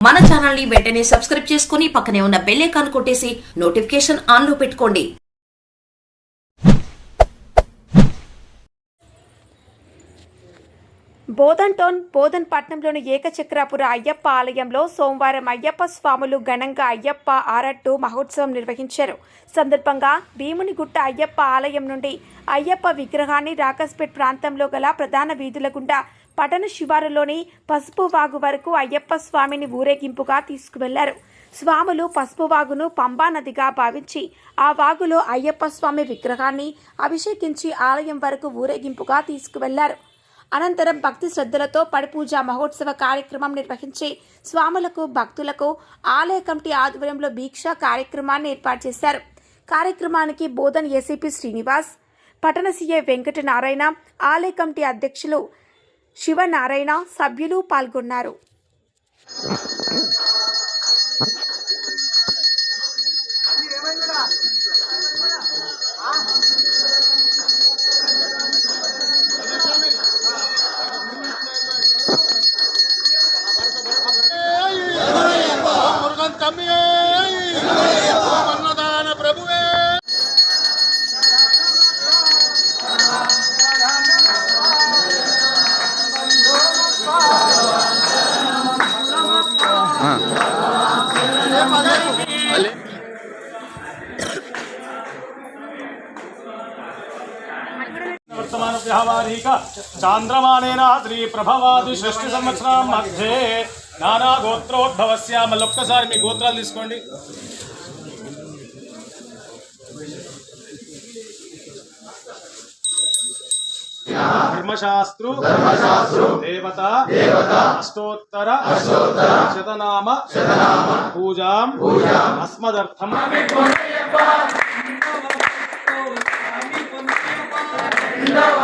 మన ఛానల్ని వెంటనే సబ్స్క్రైబ్ చేసుకుని పక్కనే ఉన్న బెల్ ఐకాన్ కొట్టేసి నోటిఫికేషన్ ఆన్లో పెట్టుకోండి. బోధన్ టౌన్ బోధన్ పట్నంలోని ఏకచక్రాపుర అయ్యప్ప ఆలయంలో సోమవారం అయ్యప్ప స్వాములు ఘనంగా అయ్యప్ప ఆరట్టు మహోత్సవం నిర్వహించారు. సందర్భంగా భీమునిగుట్ట అయ్యప్ప ఆలయం నుండి అయ్యప్ప విగ్రహాన్ని రాకస్పేట్ ప్రాంతంలో గల ప్రధాన వీధుల గుండా పట్టణ శివారులోని పసుపు వాగు వరకు అయ్యప్ప స్వామిని ఊరేగింపుగా తీసుకువెళ్ళారు. స్వాములు పసుపు వాగును పంబా నదిగా భావించి ఆ వాగులో అయ్యప్ప స్వామి విగ్రహాన్ని అభిషేకించి ఆలయం వరకు ఊరేగింపుగా తీసుకువెళ్ళారు. అనంతరం భక్తి శ్రద్ధలతో పడిపూజ మహోత్సవ కార్యక్రమం నిర్వహించి స్వాములకు భక్తులకు ఆలయ కమిటీ ఆధ్వర్యంలో భీక్ష కార్యక్రమాన్ని ఏర్పాటు చేశారు. కార్యక్రమానికి బోధన్ ఏసీపీ శ్రీనివాస్ పట్టణ సీఏ వెంకట నారాయణ ఆలయ కమిటీ అధ్యక్షులు శివనారాయణ సభ్యులు పాల్గొన్నారు. వర్తమానస్యావారీక శ్రీ ప్రభవాది షష్ఠి సంవత్సరం మధ్యే నానా గోత్రోద్భవస్య మళ్ళీ ఒక్కసారి మీ గోత్రాలు తీసుకోండి ధర్మశాస్త్రు దేవత అష్టోత్తర శతనామ పూజా అస్మదర్థం জিন্দাবাদ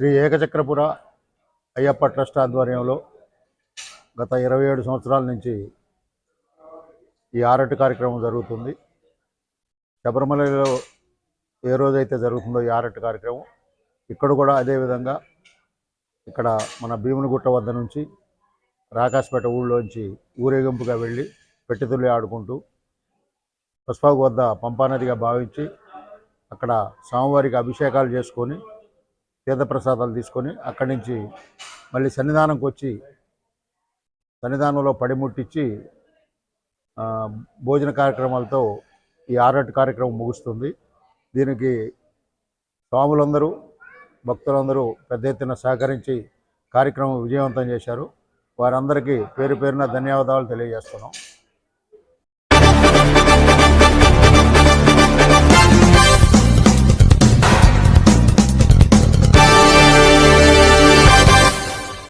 శ్రీ ఏకచక్రపుర అయ్యప్ప ట్రస్ట్ ఆధ్వర్యంలో గత ఇరవై ఏడు సంవత్సరాల నుంచి ఈ ఆరటి కార్యక్రమం జరుగుతుంది. శబరిమలలో ఏ రోజైతే జరుగుతుందో ఈ ఆరటి కార్యక్రమం ఇక్కడ కూడా అదే విధంగా ఇక్కడ మన భీమునిగుట్ట వద్ద నుంచి రాకాశపేట ఊళ్ళోంచి ఊరేగింపుగా వెళ్ళి పెట్టితుల్లి ఆడుకుంటూ పసుపాకు వద్ద పంపానదిగా భావించి అక్కడ స్వామివారికి అభిషేకాలు చేసుకొని తీర్థప్రసాదాలు తీసుకొని అక్కడి నుంచి మళ్ళీ సన్నిధానంకి వచ్చి సన్నిధానంలో పడిముట్టించి భోజన కార్యక్రమాలతో ఈ ఆరటి కార్యక్రమం ముగుస్తుంది. దీనికి స్వాములందరూ భక్తులందరూ పెద్ద ఎత్తున సహకరించి కార్యక్రమం విజయవంతం చేశారు. వారందరికీ పేరు పేరున ధన్యవాదాలు తెలియజేస్తున్నాం.